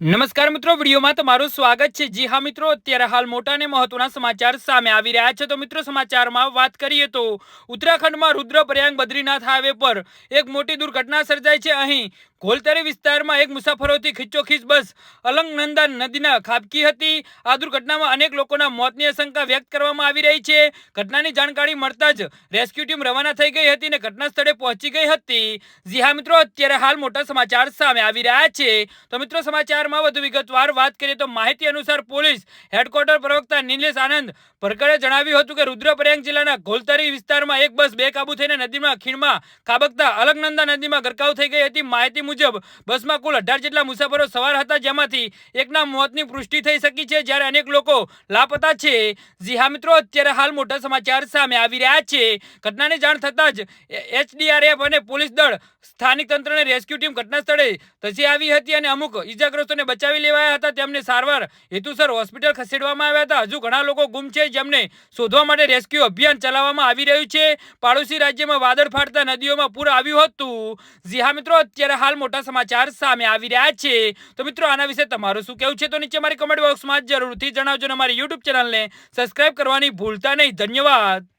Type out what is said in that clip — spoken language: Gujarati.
નમસ્કાર મિત્રો, વિડીયોમાં તમારું સ્વાગત છે. જી હા મિત્રો, અત્યારે હાલ મોટા અને મહત્વના સમાચાર સામે આવી રહ્યા છે. તો મિત્રો, સમાચારમાં વાત કરીએ તો ઉત્તરાખંડમાં રુદ્રપ્રયાગ બદ્રીનાથ હાઈવે પર એક મોટી દુર્ઘટના સર્જાઈ છે. અહીં ઘોલતરી વિસ્તારમાં એક મુસાફરોથી ખીચોખીચ બસ અલંગનંદા નદીના ખાબકી હતી. આ દુર્ઘટનામાં અનેક લોકોના મોતની આશંકા વ્યક્ત કરવામાં આવી રહી છે. ઘટનાની જાણકારી મળતા જ રેસ્ક્યુ ટીમ રવાના થઈ ગઈ હતી અને ઘટના સ્થળે પહોંચી ગઈ હતી. જી હા મિત્રો, અત્યારે હાલ મોટા સમાચાર સામે આવી રહ્યા છે. તો મિત્રો, સમાચારમાં વધુ વિગતવાર વાત કરીએ તો માહિતી અનુસાર પોલીસ હેડક્વાર્ટર પ્રવક્તા નિલેશ આનંદ ભરકરે જણાવ્યું હતું કે રુદ્રપ્રયાગ જિલ્લાના ઘોલતરી વિસ્તારમાં એક બસ બેકાબુ થઈને નદીમાં ખીણમાં ખાબકતા અલકનંદા નદીમાં ગરકાવ થઈ ગઈ હતી. માહિતી મુજબ બસમાં કુલ અઢાર જેટલા મુસાફરો સવાર હતા, જેમાંથી એકના મોતની પુષ્ટિ થઈ શકી છે. જ્યારે અનેક લોકો લાપતા છે, જી હા મિત્રો, અત્યારે હાલ મોટા સમાચાર સામે આવી રહ્યા છે. ઘટનાની જાણ થતાં જ એચડીઆરએફ અને પોલીસ દળ સ્થાનિક તંત્રને રેસ્ક્યુ ટીમ ઘટના સ્થળે ધસી આવી હતી અને અમુક ઈજાગ્રસ્તોને બચાવી લેવાયા હતા. તેમને સારવાર હેતુસર હોસ્પિટલ ખસેડવામાં આવ્યા હતા. હજુ ઘણા લોકો ગુમ છે. જેમને શોધવા માટે રેસ્ક્યુ અભિયાન ચલાવવામાં આવી રહ્યું છે. પાડોશી રાજ્યમાં વાદળ ફાટતા નદીઓમાં પૂર આવ્યું હતું. જી હા મિત્રો, અત્યારે હાલ મોટા સમાચાર સામે આવી રહ્યા છે. તો મિત્રો, આના વિશે તમારું શું કહેવું છે? તો નીચે મારી કમેન્ટ બોક્સમાં જરૂરથી જણાવજો અને અમારી યુટ્યુબ ચેનલને સબસ્ક્રાઇબ કરવાની ભૂલતા નહીં. ધન્યવાદ.